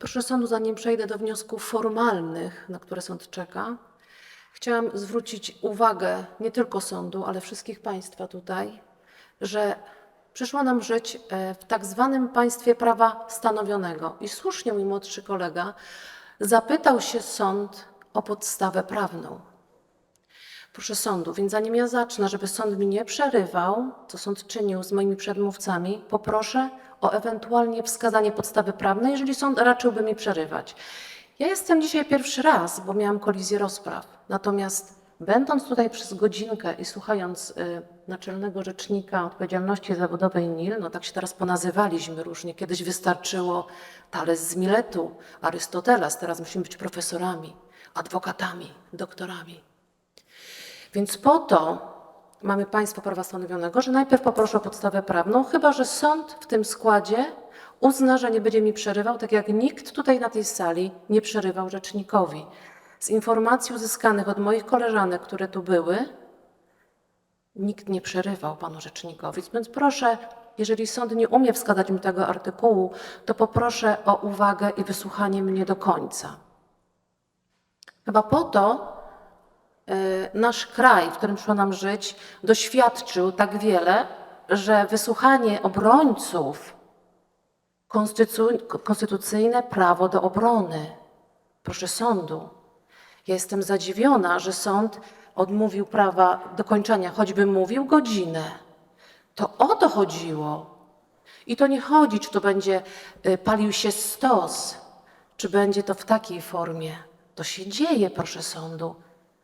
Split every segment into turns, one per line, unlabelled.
Proszę sądu, zanim przejdę do wniosków formalnych, na które sąd czeka, chciałam zwrócić uwagę nie tylko sądu, ale wszystkich Państwa tutaj, że przyszło nam żyć e, w tak zwanym państwie prawa stanowionego. I słusznie mój młodszy kolega zapytał się sąd o podstawę prawną. Proszę sądu, więc zanim ja zacznę, żeby sąd mi nie przerywał, co sąd czynił z moimi przedmówcami, poproszę o ewentualnie wskazanie podstawy prawnej, jeżeli sąd raczyłby mi przerywać. Ja jestem dzisiaj pierwszy raz, bo miałam kolizję rozpraw. Natomiast będąc tutaj przez godzinkę i słuchając y, naczelnego rzecznika odpowiedzialności zawodowej NIL, no tak się teraz ponazywaliśmy różnie. Kiedyś wystarczyło Tales z Miletu, Arystoteles, teraz musimy być profesorami, adwokatami, doktorami. Więc po to mamy państwo prawa stanowionego, że najpierw poproszę o podstawę prawną, chyba że sąd w tym składzie uzna, że nie będzie mi przerywał, tak jak nikt tutaj na tej sali nie przerywał rzecznikowi. Z informacji uzyskanych od moich koleżanek, które tu były, nikt nie przerywał panu rzecznikowi. Więc proszę, jeżeli sąd nie umie wskazać mi tego artykułu, to poproszę o uwagę i wysłuchanie mnie do końca. Chyba po to, nasz kraj, w którym przyszło nam żyć, doświadczył tak wiele, że wysłuchanie obrońców konstytu- konstytucyjne prawo do obrony. Proszę sądu. Ja jestem zadziwiona, że sąd odmówił prawa dokończenia, choćby mówił godzinę. To o to chodziło. I to nie chodzi, czy to będzie y, palił się stos, czy będzie to w takiej formie. To się dzieje, proszę sądu.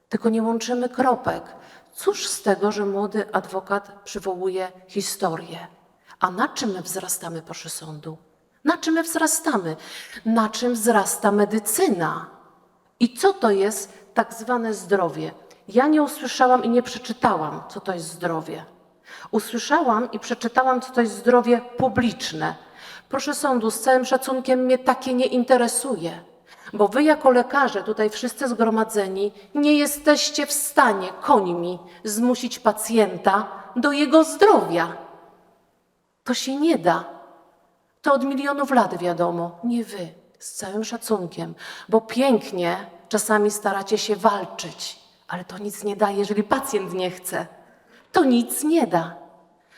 Tylko nie łączymy kropek. Cóż z tego, że młody adwokat przywołuje historię? A na czym my wzrastamy, proszę sądu? Na czym my wzrastamy? Na czym wzrasta medycyna? I co to jest tak zwane zdrowie? Ja nie usłyszałam i nie przeczytałam, co to jest zdrowie. Usłyszałam i przeczytałam, co to jest zdrowie publiczne. Proszę sądu, z całym szacunkiem mnie takie nie interesuje, bo wy jako lekarze, tutaj wszyscy zgromadzeni, nie jesteście w stanie końmi zmusić pacjenta do jego zdrowia. To się nie da. To od milionów lat wiadomo, nie wy, z całym szacunkiem, bo pięknie czasami staracie się walczyć, ale to nic nie da, jeżeli pacjent nie chce. To nic nie da.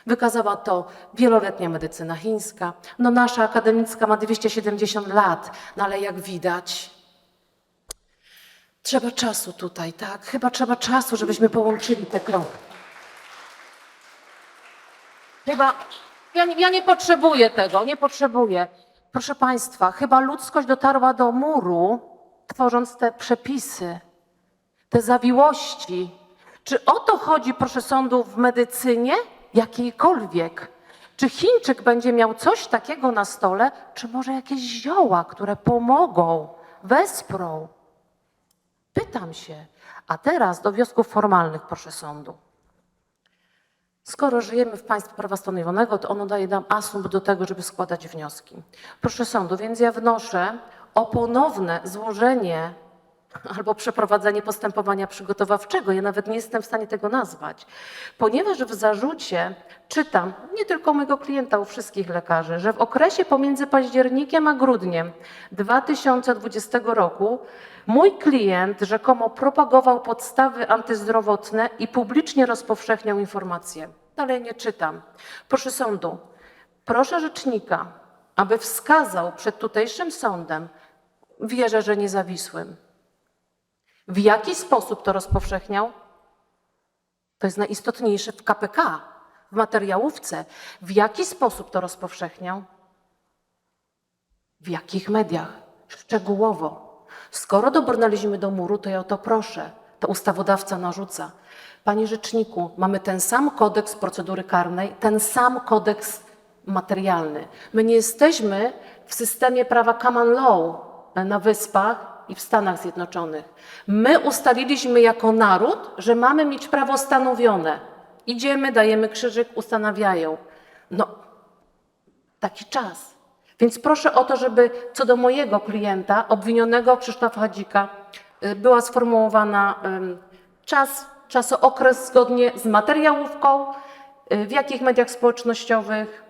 Wykazała to wieloletnia medycyna chińska. No nasza akademicka ma 270 lat, no ale jak widać, trzeba czasu tutaj, tak? Chyba trzeba czasu, żebyśmy połączyli te kroki. Chyba ja nie, ja nie potrzebuję tego, nie potrzebuję. Proszę Państwa, chyba ludzkość dotarła do muru, tworząc te przepisy, te zawiłości. Czy o to chodzi, proszę sądu, w medycynie jakiejkolwiek? Czy Chińczyk będzie miał coś takiego na stole, czy może jakieś zioła, które pomogą, wesprą? Pytam się. A teraz do wniosków formalnych, proszę sądu. Skoro żyjemy w państwie prawa stanowionego, to ono daje nam asumpt do tego, żeby składać wnioski. Proszę sądu, więc ja wnoszę o ponowne złożenie albo przeprowadzenie postępowania przygotowawczego. Ja nawet nie jestem w stanie tego nazwać, ponieważ w zarzucie czytam, nie tylko mojego klienta, u wszystkich lekarzy, że w okresie pomiędzy październikiem a grudniem 2020 roku mój klient rzekomo propagował podstawy antyzdrowotne i publicznie rozpowszechniał informacje. Dalej nie czytam. Proszę sądu, proszę rzecznika, aby wskazał przed tutejszym sądem, wierzę, że niezawisłym, w jaki sposób to rozpowszechniał? To jest najistotniejsze w KPK, w materiałówce. W jaki sposób to rozpowszechniał? W jakich mediach? Szczegółowo. Skoro dobrnęliśmy do muru, to ja o to proszę. To ustawodawca narzuca. Panie rzeczniku, mamy ten sam kodeks procedury karnej, ten sam kodeks materialny. My nie jesteśmy w systemie prawa common law na Wyspach i w Stanach Zjednoczonych. My ustaliliśmy jako naród, że mamy mieć prawo stanowione. Idziemy, dajemy krzyżyk, ustanawiają. No, taki czas. Więc proszę o to, żeby co do mojego klienta, obwinionego Krzysztofa Hadzika, y, była sformułowana czas, czasookres zgodnie z materiałówką, y, w jakich mediach społecznościowych.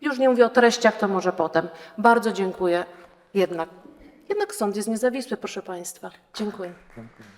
Już nie mówię o treściach, to może potem. Bardzo dziękuję jednak Jednak sąd jest niezawisły, proszę Państwa. Dziękuję.
Dziękuję.